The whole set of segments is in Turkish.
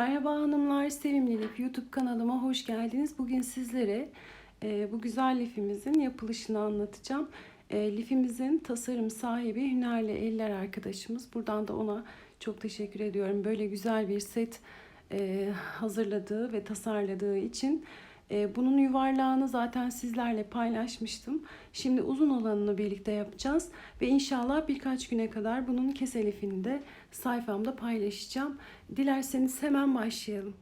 Merhaba hanımlar, Sevimli Lif YouTube kanalıma hoş geldiniz. Bugün sizlere e, bu güzel lifimizin yapılışını anlatacağım. E, lifimizin tasarım sahibi Hünerli Eller arkadaşımız. Buradan da ona çok teşekkür ediyorum. Böyle güzel bir set e, hazırladığı ve tasarladığı için. E, bunun yuvarlağını zaten sizlerle paylaşmıştım. Şimdi uzun olanını birlikte yapacağız. Ve inşallah birkaç güne kadar bunun keselifini de sayfamda paylaşacağım. Dilerseniz hemen başlayalım.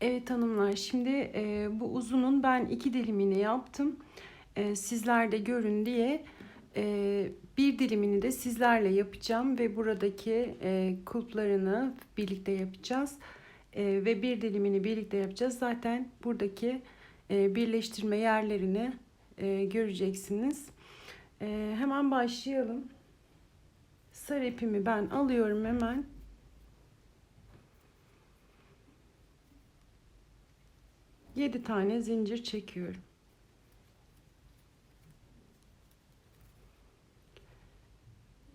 Evet hanımlar şimdi e, bu uzunun ben iki dilimini yaptım. E, sizler görün diye e, bir dilimini de sizlerle yapacağım ve buradaki e, kulplarını birlikte yapacağız. E, ve bir dilimini birlikte yapacağız. Zaten buradaki e, birleştirme yerlerini e, göreceksiniz. E, hemen başlayalım. Sarı ipimi ben alıyorum hemen. Yedi tane zincir çekiyorum.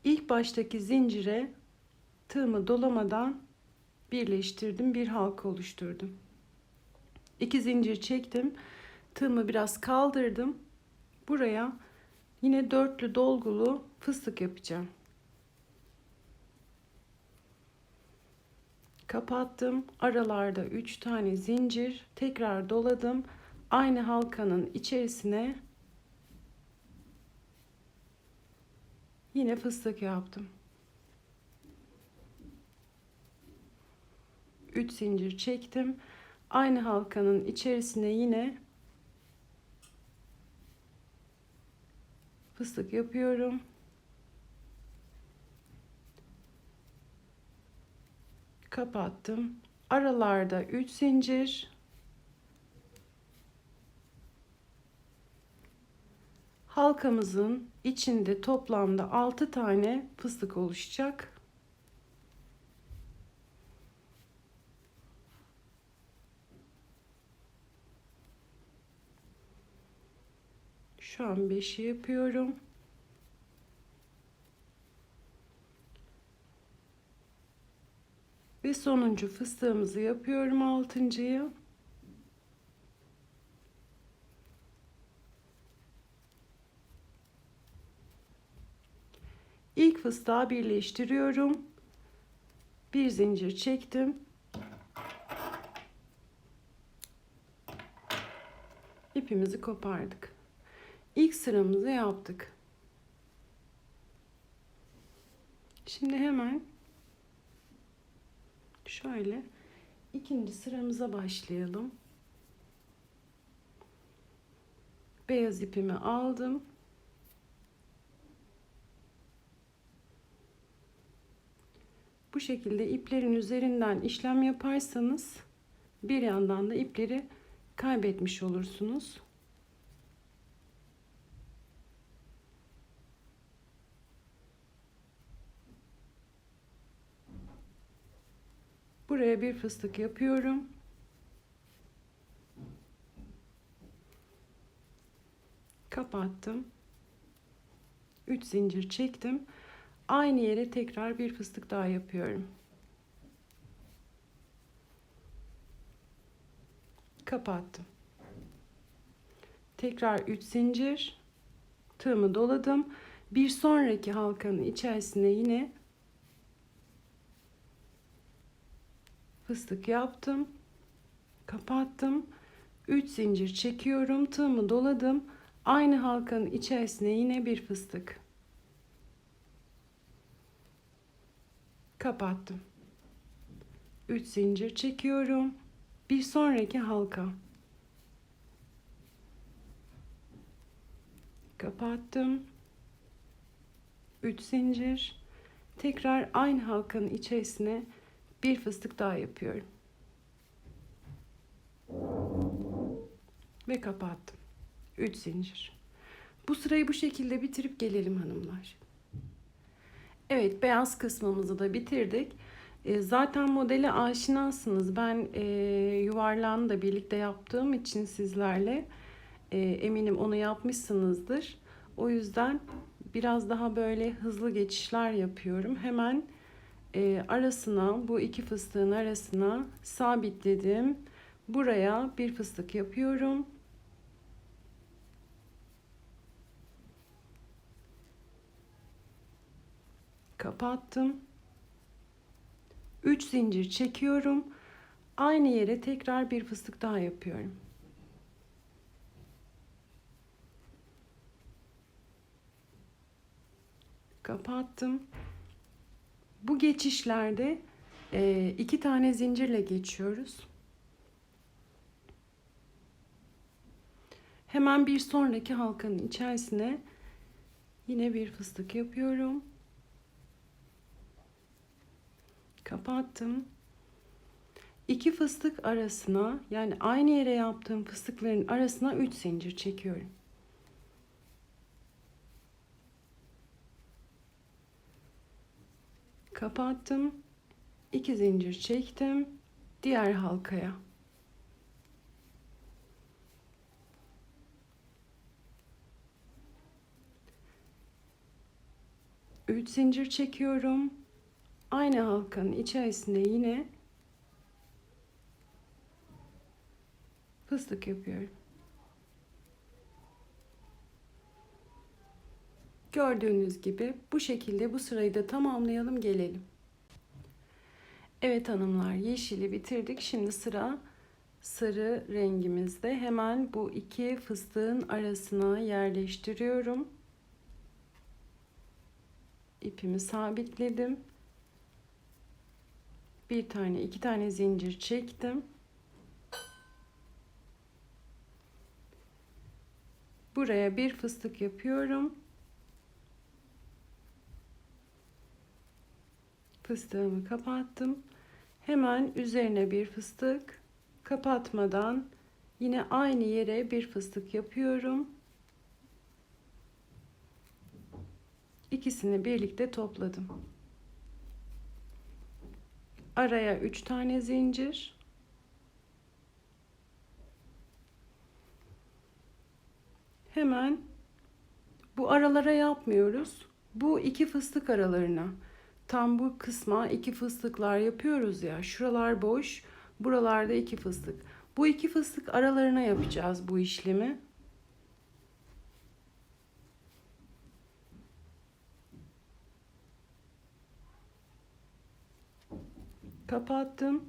İlk baştaki zincire tığımı dolamadan birleştirdim. Bir halka oluşturdum. İki zincir çektim. Tığımı biraz kaldırdım. Buraya yine dörtlü dolgulu fıstık yapacağım. Kapattım. Aralarda 3 tane zincir. Tekrar doladım. Aynı halkanın içerisine yine fıstık yaptım. 3 zincir çektim. Aynı halkanın içerisine yine fıstık yapıyorum. Kapattım. Aralarda 3 zincir. Halkamızın içinde toplamda 6 tane fıstık oluşacak. Şu an 5'i yapıyorum. Ve sonuncu fıstığımızı yapıyorum altıncıyı. İlk fıstığı birleştiriyorum. Bir zincir çektim. İpimizi kopardık. İlk sıramızı yaptık. Şimdi hemen şöyle ikinci sıramıza başlayalım. Beyaz ipimi aldım. Bu şekilde iplerin üzerinden işlem yaparsanız bir yandan da ipleri kaybetmiş olursunuz. Buraya bir fıstık yapıyorum. Kapattım. 3 zincir çektim. Aynı yere tekrar bir fıstık daha yapıyorum. Kapattım. Tekrar 3 zincir. Tığımı doladım. Bir sonraki halkanın içerisine yine fıstık yaptım. Kapattım. 3 zincir çekiyorum. Tığımı doladım. Aynı halkanın içerisine yine bir fıstık. Kapattım. 3 zincir çekiyorum. Bir sonraki halka. Kapattım. 3 zincir. Tekrar aynı halkanın içerisine bir fıstık daha yapıyorum. Ve kapattım. 3 zincir. Bu sırayı bu şekilde bitirip gelelim hanımlar. Evet beyaz kısmımızı da bitirdik. E, zaten modele aşinasınız. Ben e, yuvarlağını da birlikte yaptığım için sizlerle e, eminim onu yapmışsınızdır. O yüzden biraz daha böyle hızlı geçişler yapıyorum. Hemen e, arasına bu iki fıstığın arasına sabitledim. Buraya bir fıstık yapıyorum. Kapattım. 3 zincir çekiyorum. Aynı yere tekrar bir fıstık daha yapıyorum. Kapattım. Bu geçişlerde e, iki tane zincirle geçiyoruz. Hemen bir sonraki halkanın içerisine yine bir fıstık yapıyorum. Kapattım. İki fıstık arasına yani aynı yere yaptığım fıstıkların arasına 3 zincir çekiyorum. Kapattım. 2 zincir çektim. Diğer halkaya. Üç zincir çekiyorum. Aynı halkanın içerisinde yine fıstık yapıyorum. Gördüğünüz gibi bu şekilde bu sırayı da tamamlayalım gelelim. Evet hanımlar yeşili bitirdik. Şimdi sıra sarı rengimizde. Hemen bu iki fıstığın arasına yerleştiriyorum. İpimi sabitledim. Bir tane iki tane zincir çektim. Buraya bir fıstık yapıyorum. Fıstığımı kapattım. Hemen üzerine bir fıstık kapatmadan yine aynı yere bir fıstık yapıyorum. İkisini birlikte topladım. Araya 3 tane zincir. Hemen bu aralara yapmıyoruz. Bu iki fıstık aralarına tam bu kısma iki fıstıklar yapıyoruz ya. Şuralar boş. Buralarda iki fıstık. Bu iki fıstık aralarına yapacağız bu işlemi. Kapattım.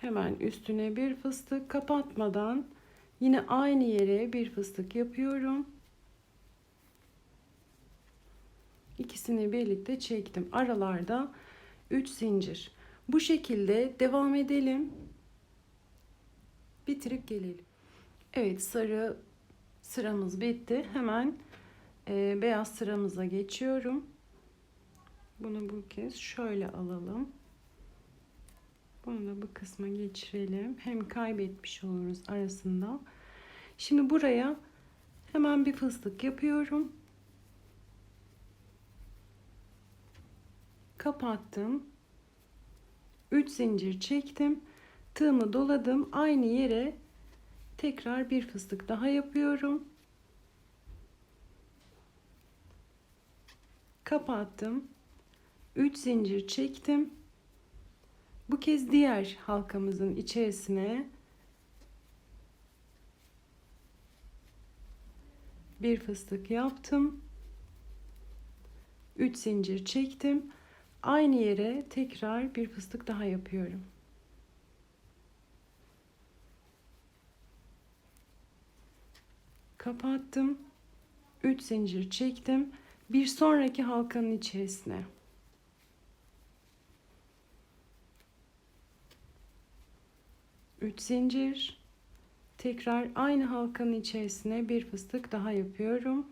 Hemen üstüne bir fıstık kapatmadan yine aynı yere bir fıstık yapıyorum. İkisini birlikte çektim. Aralarda 3 zincir. Bu şekilde devam edelim. Bitirip gelelim. Evet sarı sıramız bitti. Hemen e, beyaz sıramıza geçiyorum. Bunu bu kez şöyle alalım. Bunu da bu kısma geçirelim. Hem kaybetmiş oluruz arasında. Şimdi buraya hemen bir fıstık yapıyorum. Kapattım. 3 zincir çektim. Tığımı doladım. Aynı yere tekrar bir fıstık daha yapıyorum. Kapattım. 3 zincir çektim. Bu kez diğer halkamızın içerisine bir fıstık yaptım. 3 zincir çektim. Aynı yere tekrar bir fıstık daha yapıyorum. Kapattım. 3 zincir çektim. Bir sonraki halkanın içerisine. Üç zincir. Tekrar aynı halkanın içerisine bir fıstık daha yapıyorum.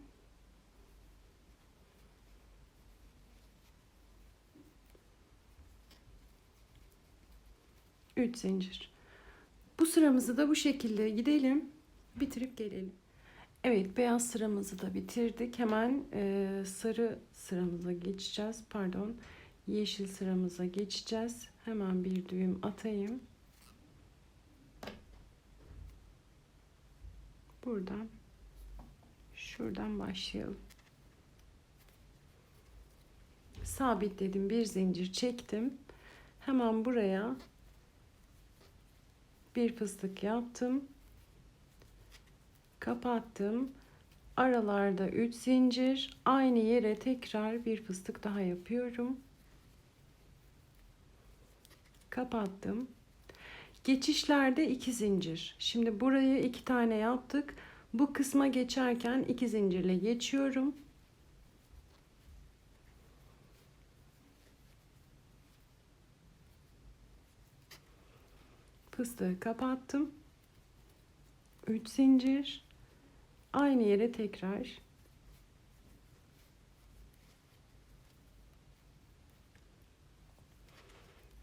3 zincir. Bu sıramızı da bu şekilde gidelim. Bitirip gelelim. Evet beyaz sıramızı da bitirdik. Hemen e, sarı sıramıza geçeceğiz. Pardon. Yeşil sıramıza geçeceğiz. Hemen bir düğüm atayım. Buradan şuradan başlayalım. sabitledim. Bir zincir çektim. Hemen buraya bir fıstık yaptım. Kapattım. Aralarda 3 zincir. Aynı yere tekrar bir fıstık daha yapıyorum. Kapattım. Geçişlerde 2 zincir. Şimdi burayı 2 tane yaptık. Bu kısma geçerken 2 zincirle geçiyorum. Fıstığı kapattım. 3 zincir. Aynı yere tekrar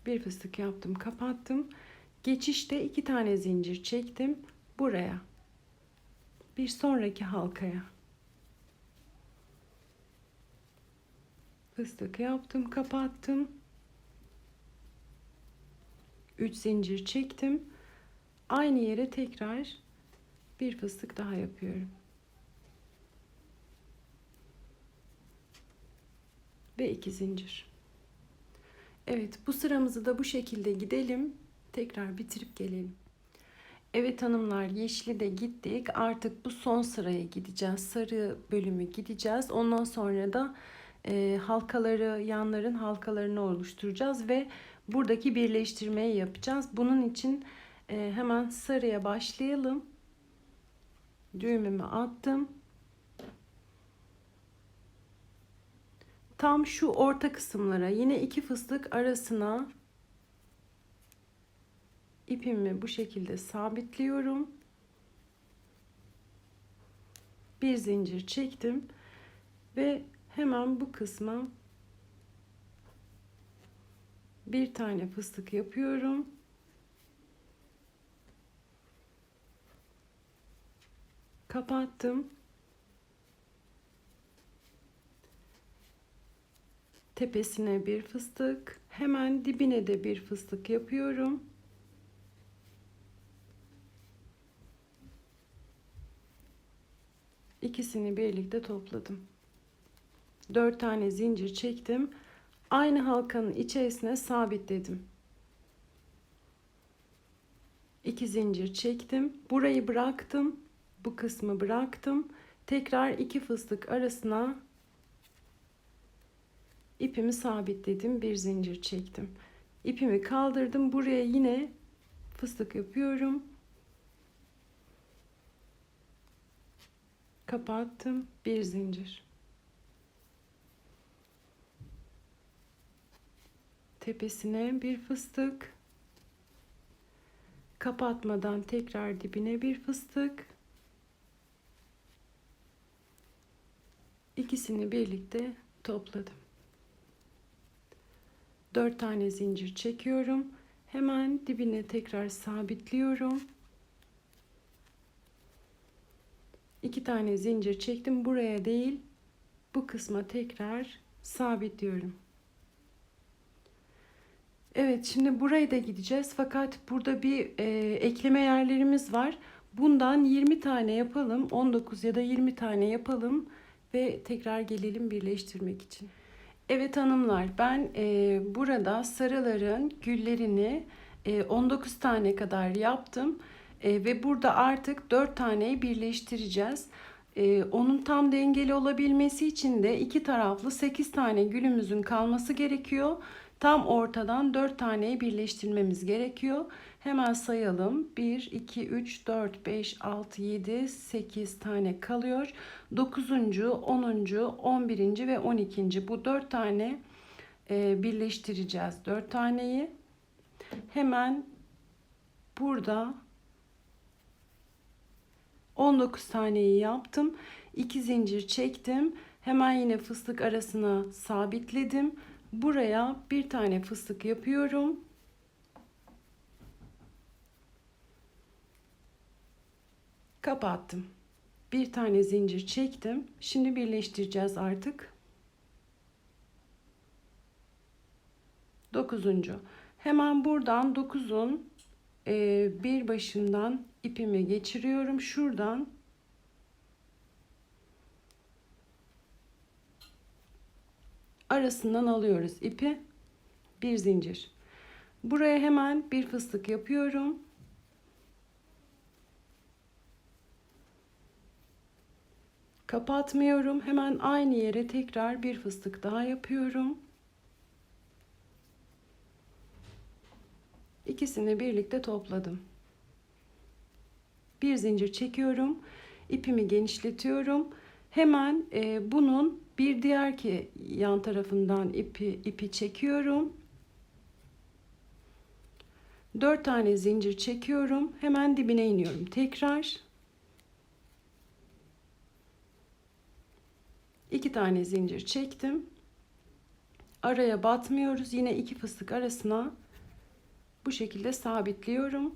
bir fıstık yaptım, kapattım. Geçişte iki tane zincir çektim buraya. Bir sonraki halkaya. Fıstık yaptım, kapattım. 3 zincir çektim. Aynı yere tekrar bir fıstık daha yapıyorum. Ve iki zincir. Evet, bu sıramızı da bu şekilde gidelim. Tekrar bitirip gelelim. Evet hanımlar yeşili de gittik. Artık bu son sıraya gideceğiz. Sarı bölümü gideceğiz. Ondan sonra da e, halkaları, yanların halkalarını oluşturacağız ve buradaki birleştirmeyi yapacağız. Bunun için e, hemen sarıya başlayalım. Düğümümü attım. Tam şu orta kısımlara yine iki fıstık arasına ipimi bu şekilde sabitliyorum. Bir zincir çektim ve hemen bu kısma bir tane fıstık yapıyorum. Kapattım. Tepesine bir fıstık, hemen dibine de bir fıstık yapıyorum. İkisini birlikte topladım. Dört tane zincir çektim. Aynı halkanın içerisine sabitledim. İki zincir çektim. Burayı bıraktım. Bu kısmı bıraktım. Tekrar iki fıstık arasına ipimi sabitledim. Bir zincir çektim. İpimi kaldırdım. Buraya yine fıstık yapıyorum. Kapattım. Bir zincir. Tepesine bir fıstık. Kapatmadan tekrar dibine bir fıstık. İkisini birlikte topladım. 4 tane zincir çekiyorum. Hemen dibine tekrar sabitliyorum. 2 tane zincir çektim. Buraya değil, bu kısma tekrar sabitliyorum. Evet, şimdi buraya da gideceğiz. Fakat burada bir e, ekleme yerlerimiz var. Bundan 20 tane yapalım. 19 ya da 20 tane yapalım ve tekrar gelelim birleştirmek için. Evet hanımlar ben e, burada sarıların güllerini e, 19 tane kadar yaptım. E, ve burada artık 4 taneyi birleştireceğiz. E, onun tam dengeli olabilmesi için de iki taraflı 8 tane gülümüzün kalması gerekiyor. Tam ortadan 4 taneyi birleştirmemiz gerekiyor. Hemen sayalım. 1, 2, 3, 4, 5, 6, 7, 8 tane kalıyor. 9. 10. 11. ve 12. bu 4 tane e, birleştireceğiz. 4 taneyi. Hemen burada 19 taneyi yaptım. 2 zincir çektim. Hemen yine fıstık arasına sabitledim. Buraya bir tane fıstık yapıyorum. Kapattım. Bir tane zincir çektim. Şimdi birleştireceğiz artık. Dokuzuncu. Hemen buradan dokuzun e, bir başından ipimi geçiriyorum. Şuradan arasından alıyoruz ipi. Bir zincir. Buraya hemen bir fıstık yapıyorum. Kapatmıyorum. Hemen aynı yere tekrar bir fıstık daha yapıyorum. İkisini birlikte topladım. Bir zincir çekiyorum. İpimi genişletiyorum. Hemen e, bunun bir diğer ki yan tarafından ipi ipi çekiyorum. Dört tane zincir çekiyorum. Hemen dibine iniyorum. Tekrar. iki tane zincir çektim. Araya batmıyoruz. Yine iki fıstık arasına bu şekilde sabitliyorum.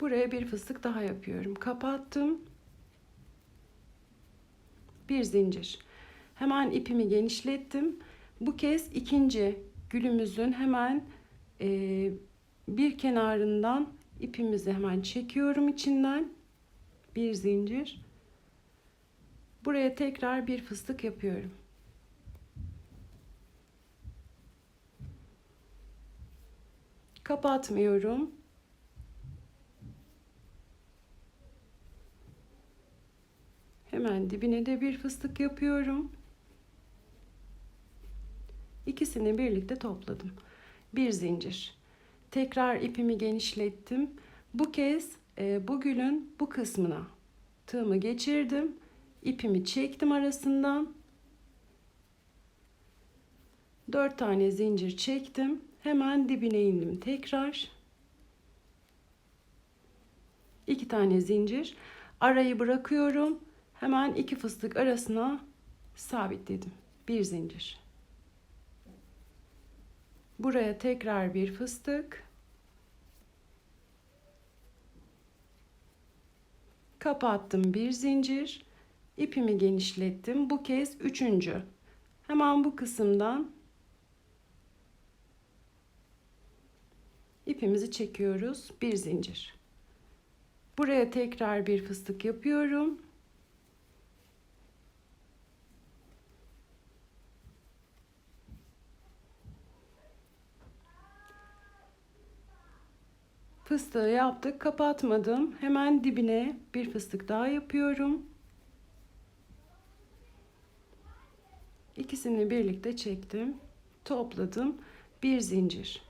Buraya bir fıstık daha yapıyorum. Kapattım. Bir zincir. Hemen ipimi genişlettim. Bu kez ikinci gülümüzün hemen e, bir kenarından ipimizi hemen çekiyorum içinden. Bir zincir. Buraya tekrar bir fıstık yapıyorum. Kapatmıyorum. Hemen dibine de bir fıstık yapıyorum. İkisini birlikte topladım. Bir zincir. Tekrar ipimi genişlettim. Bu kez e, bu gülün bu kısmına tığımı geçirdim. İpimi çektim arasından. Dört tane zincir çektim. Hemen dibine indim tekrar. İki tane zincir. Arayı bırakıyorum. Hemen iki fıstık arasına sabitledim. Bir zincir. Buraya tekrar bir fıstık. Kapattım bir zincir. İpimi genişlettim. Bu kez üçüncü. Hemen bu kısımdan ipimizi çekiyoruz. Bir zincir. Buraya tekrar bir fıstık yapıyorum. Fıstığı yaptık, kapatmadım. Hemen dibine bir fıstık daha yapıyorum. İkisini birlikte çektim, topladım. Bir zincir.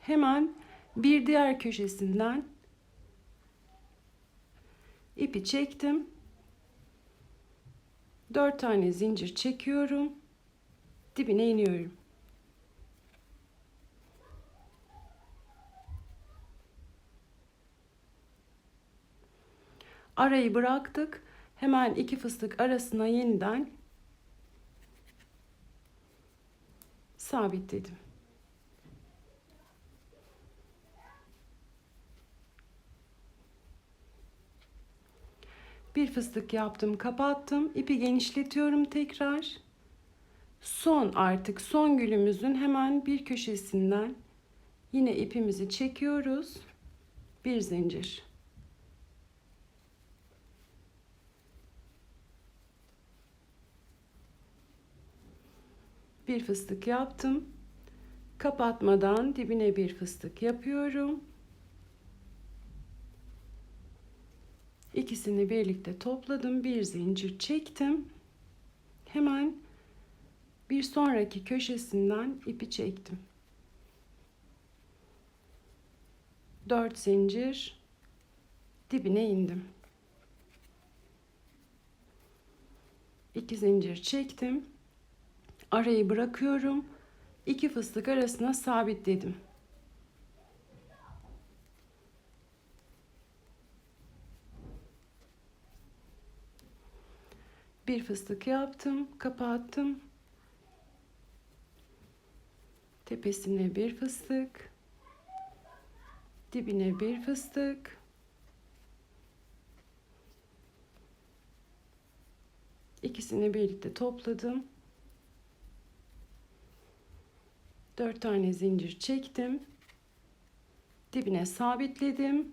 Hemen bir diğer köşesinden ipi çektim. Dört tane zincir çekiyorum. Dibine iniyorum. Arayı bıraktık. Hemen iki fıstık arasına yeniden sabitledim. Bir fıstık yaptım, kapattım. İpi genişletiyorum tekrar. Son artık son gülümüzün hemen bir köşesinden yine ipimizi çekiyoruz. Bir zincir. Bir fıstık yaptım. Kapatmadan dibine bir fıstık yapıyorum. İkisini birlikte topladım. Bir zincir çektim. Hemen bir sonraki köşesinden ipi çektim. 4 zincir dibine indim. 2 zincir çektim. Arayı bırakıyorum. İki fıstık arasına sabitledim. Bir fıstık yaptım, kapattım. Tepesine bir fıstık. Dibine bir fıstık. İkisini birlikte topladım. 4 tane zincir çektim. Dibine sabitledim.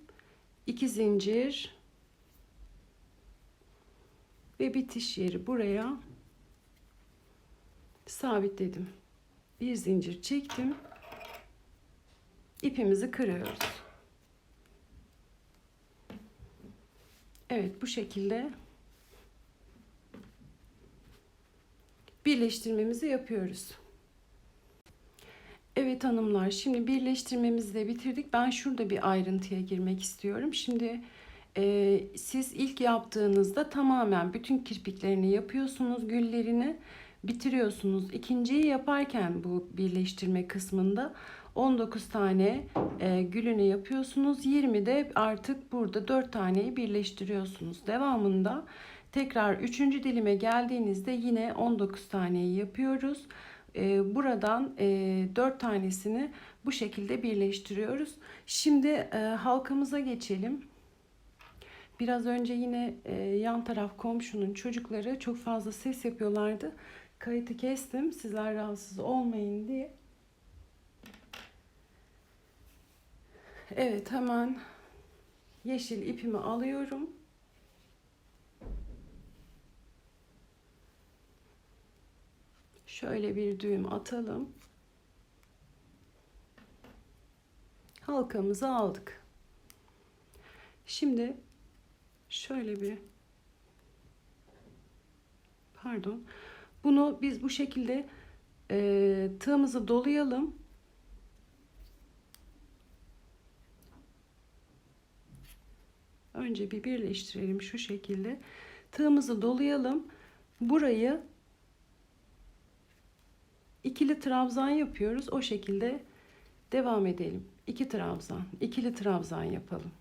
2 zincir. ve bitiş yeri buraya sabitledim. Bir zincir çektim. İpimizi kırıyoruz. Evet bu şekilde birleştirmemizi yapıyoruz. Evet hanımlar şimdi birleştirmemizi de bitirdik. Ben şurada bir ayrıntıya girmek istiyorum. Şimdi e, siz ilk yaptığınızda tamamen bütün kirpiklerini yapıyorsunuz, güllerini bitiriyorsunuz. İkinciyi yaparken bu birleştirme kısmında 19 tane e, gülünü yapıyorsunuz. 20 de artık burada 4 taneyi birleştiriyorsunuz. Devamında tekrar 3. dilime geldiğinizde yine 19 taneyi yapıyoruz. E, buradan e, 4 tanesini bu şekilde birleştiriyoruz. Şimdi e, halkamıza geçelim. Biraz önce yine e, yan taraf komşunun çocukları çok fazla ses yapıyorlardı. Kayıtı kestim sizler rahatsız olmayın diye. Evet hemen yeşil ipimi alıyorum. Şöyle bir düğüm atalım. Halkamızı aldık. Şimdi şöyle bir pardon. Bunu biz bu şekilde e, tığımızı dolayalım. Önce bir birleştirelim şu şekilde. Tığımızı dolayalım. Burayı ikili trabzan yapıyoruz. O şekilde devam edelim. İki trabzan, ikili trabzan yapalım.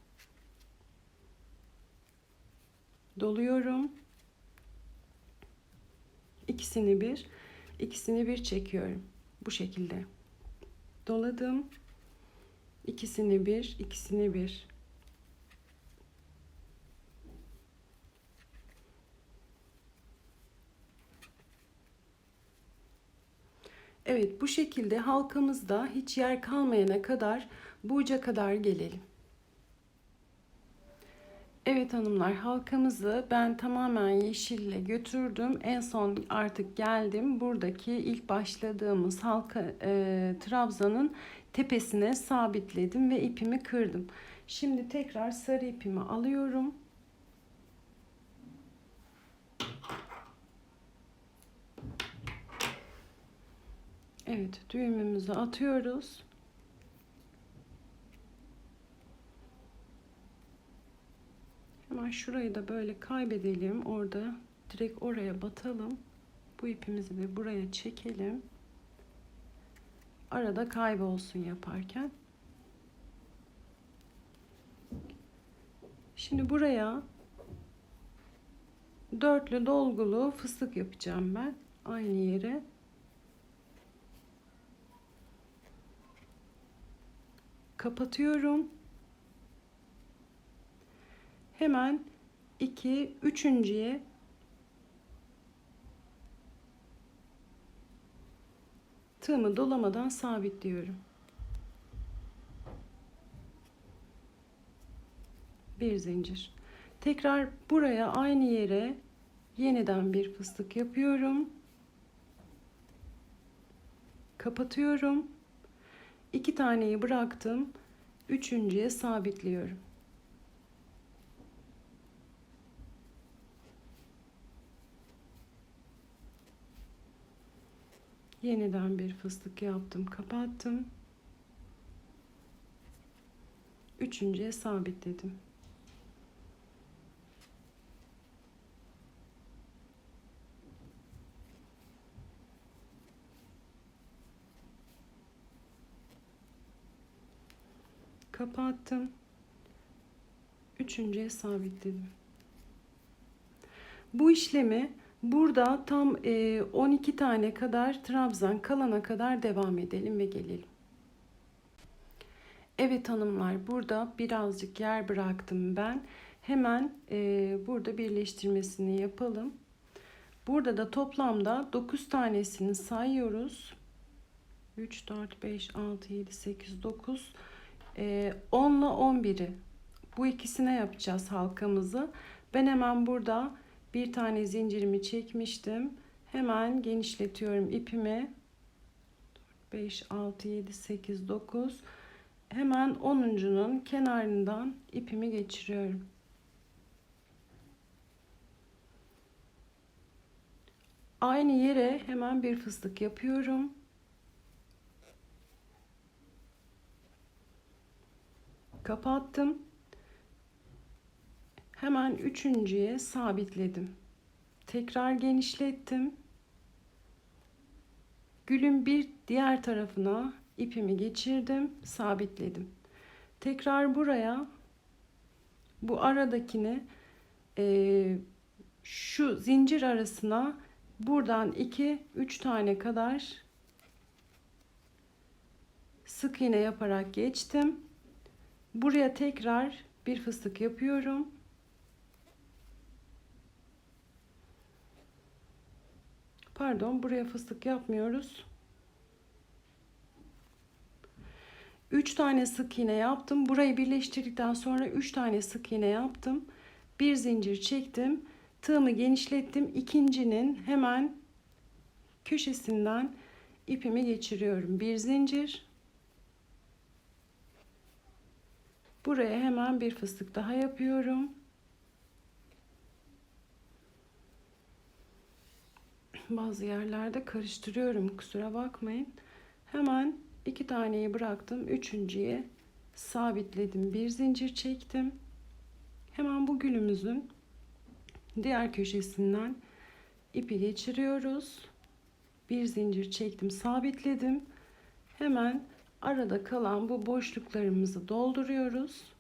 Doluyorum. İkisini bir, ikisini bir çekiyorum. Bu şekilde. Doladım. İkisini bir, ikisini bir. Evet bu şekilde halkamızda hiç yer kalmayana kadar bu uca kadar gelelim. Evet hanımlar halkamızı ben tamamen yeşille götürdüm. En son artık geldim. Buradaki ilk başladığımız halka e, trabzanın tepesine sabitledim ve ipimi kırdım. Şimdi tekrar sarı ipimi alıyorum. Evet düğümümüzü atıyoruz. Hemen şurayı da böyle kaybedelim. Orada direkt oraya batalım. Bu ipimizi de buraya çekelim. Arada kaybolsun yaparken. Şimdi buraya dörtlü dolgulu fıstık yapacağım ben. Aynı yere. Kapatıyorum. Hemen 2 üçüncüye tığımı dolamadan sabitliyorum. Bir zincir. Tekrar buraya aynı yere yeniden bir fıstık yapıyorum. Kapatıyorum. İki taneyi bıraktım. Üçüncüye sabitliyorum. Yeniden bir fıstık yaptım, kapattım. Üçüncüye sabitledim. Kapattım. Üçüncüye sabitledim. Bu işlemi Burada tam 12 e, tane kadar trabzan kalana kadar devam edelim ve gelelim. Evet hanımlar burada birazcık yer bıraktım ben. Hemen e, burada birleştirmesini yapalım. Burada da toplamda 9 tanesini sayıyoruz. 3, 4, 5, 6, 7, 8, 9, 10 ile 11'i bu ikisine yapacağız halkamızı. Ben hemen burada bir tane zincirimi çekmiştim. Hemen genişletiyorum ipimi. 5, 6, 7, 8, 9. Hemen 10'uncunun kenarından ipimi geçiriyorum. Aynı yere hemen bir fıstık yapıyorum. Kapattım. Hemen üçüncüye sabitledim. Tekrar genişlettim. Gülün bir diğer tarafına ipimi geçirdim, sabitledim. Tekrar buraya bu aradakini e, şu zincir arasına buradan 2 3 tane kadar sık iğne yaparak geçtim. Buraya tekrar bir fıstık yapıyorum. Pardon, buraya fıstık yapmıyoruz. 3 tane sık iğne yaptım. Burayı birleştirdikten sonra 3 tane sık iğne yaptım. Bir zincir çektim. Tığımı genişlettim. İkincinin hemen köşesinden ipimi geçiriyorum. Bir zincir. Buraya hemen bir fıstık daha yapıyorum. Bazı yerlerde karıştırıyorum. Kusura bakmayın. Hemen iki taneyi bıraktım. Üçüncüye sabitledim. Bir zincir çektim. Hemen bu gülümüzün diğer köşesinden ipi geçiriyoruz. Bir zincir çektim, sabitledim. Hemen arada kalan bu boşluklarımızı dolduruyoruz.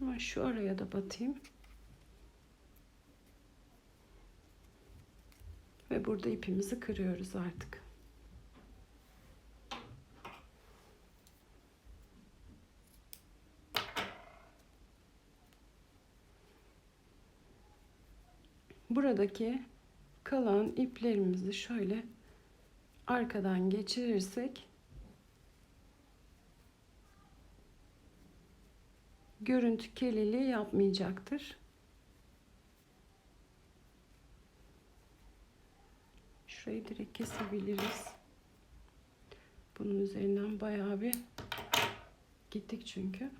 Ama şu araya da batayım. Ve burada ipimizi kırıyoruz artık. Buradaki kalan iplerimizi şöyle arkadan geçirirsek görüntü kelili yapmayacaktır. Şurayı direkt kesebiliriz. Bunun üzerinden bayağı bir gittik çünkü.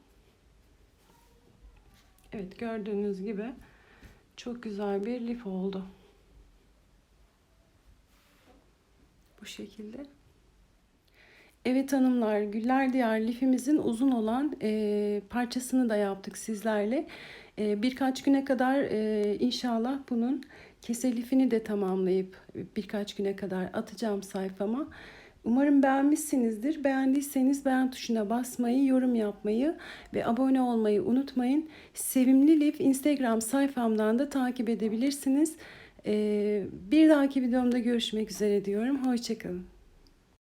Evet gördüğünüz gibi çok güzel bir lif oldu. Bu şekilde. Evet hanımlar, Güller Diyar lifimizin uzun olan e, parçasını da yaptık sizlerle. E, birkaç güne kadar e, inşallah bunun kese lifini de tamamlayıp birkaç güne kadar atacağım sayfama. Umarım beğenmişsinizdir. Beğendiyseniz beğen tuşuna basmayı, yorum yapmayı ve abone olmayı unutmayın. Sevimli Lif Instagram sayfamdan da takip edebilirsiniz. Ee, bir dahaki videomda görüşmek üzere diyorum. Hoşçakalın.